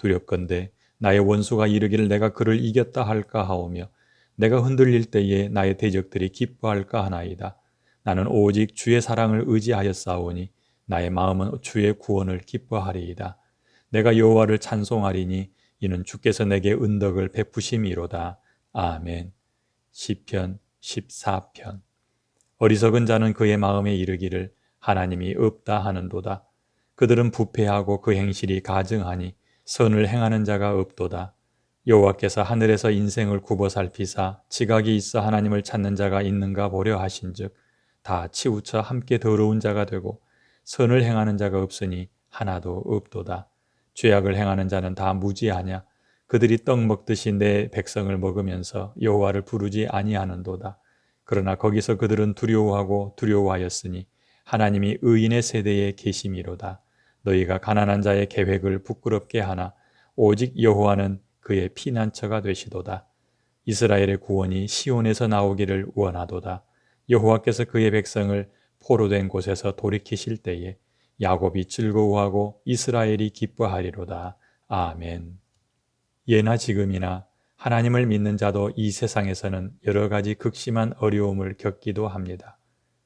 두렵건대 나의 원수가 이르기를 내가 그를 이겼다 할까 하오며 내가 흔들릴 때에 나의 대적들이 기뻐할까 하나이다. 나는 오직 주의 사랑을 의지하였사오니 나의 마음은 주의 구원을 기뻐하리이다. 내가 여호와를 찬송하리니 이는 주께서 내게 은덕을 베푸심이로다. 아멘. 시편 14편 어리석은 자는 그의 마음에 이르기를 하나님이 없다 하는도다. 그들은 부패하고 그 행실이 가증하니 선을 행하는 자가 없도다. 여호와께서 하늘에서 인생을 굽어 살피사 지각이 있어 하나님을 찾는 자가 있는가 보려 하신즉 다 치우쳐 함께 더러운 자가 되고 선을 행하는 자가 없으니 하나도 없도다. 죄악을 행하는 자는 다 무지하냐 그들이 떡 먹듯이 내 백성을 먹으면서 여호와를 부르지 아니하는도다. 그러나 거기서 그들은 두려워하고 두려워하였으니 하나님이 의인의 세대에 계심이로다. 너희가 가난한 자의 계획을 부끄럽게 하나 오직 여호와는 그의 피난처가 되시도다. 이스라엘의 구원이 시온에서 나오기를 원하도다. 여호와께서 그의 백성을 포로된 곳에서 돌이키실 때에 야곱이 즐거워하고 이스라엘이 기뻐하리로다. 아멘. 예나 지금이나 하나님을 믿는 자도 이 세상에서는 여러 가지 극심한 어려움을 겪기도 합니다.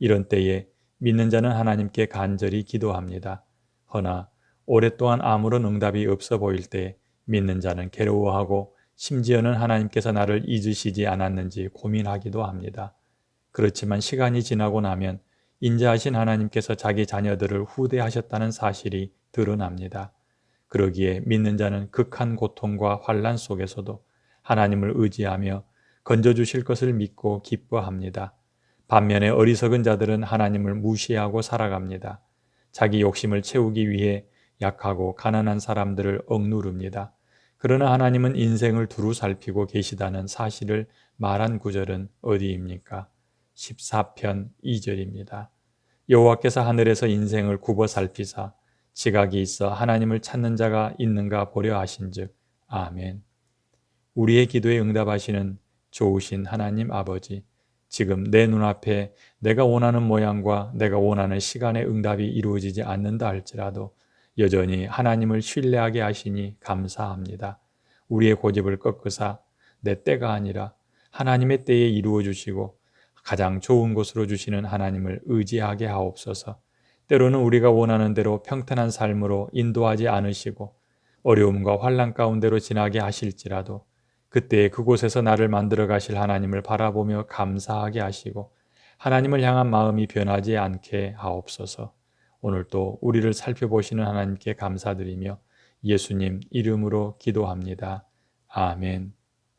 이런 때에 믿는 자는 하나님께 간절히 기도합니다. 허나 오랫동안 아무런 응답이 없어 보일 때 믿는 자는 괴로워하고 심지어는 하나님께서 나를 잊으시지 않았는지 고민하기도 합니다. 그렇지만 시간이 지나고 나면 인자하신 하나님께서 자기 자녀들을 후대하셨다는 사실이 드러납니다. 그러기에 믿는 자는 극한 고통과 환란 속에서도 하나님을 의지하며 건져주실 것을 믿고 기뻐합니다. 반면에 어리석은 자들은 하나님을 무시하고 살아갑니다. 자기 욕심을 채우기 위해 약하고 가난한 사람들을 억누릅니다. 그러나 하나님은 인생을 두루 살피고 계시다는 사실을 말한 구절은 어디입니까? 14편 2절입니다. 여호와께서 하늘에서 인생을 굽어 살피사 지각이 있어 하나님을 찾는 자가 있는가 보려 하신즉 아멘. 우리의 기도에 응답하시는 좋으신 하나님 아버지 지금 내 눈앞에 내가 원하는 모양과 내가 원하는 시간에 응답이 이루어지지 않는다 할지라도 여전히 하나님을 신뢰하게 하시니 감사합니다. 우리의 고집을 꺾으사 내 때가 아니라 하나님의 때에 이루어 주시고 가장 좋은 곳으로 주시는 하나님을 의지하게 하옵소서. 때로는 우리가 원하는 대로 평탄한 삶으로 인도하지 않으시고 어려움과 환란 가운데로 지나게 하실지라도 그때 그곳에서 나를 만들어 가실 하나님을 바라보며 감사하게 하시고 하나님을 향한 마음이 변하지 않게 하옵소서. 오늘도 우리를 살펴보시는 하나님께 감사드리며 예수님 이름으로 기도합니다. 아멘.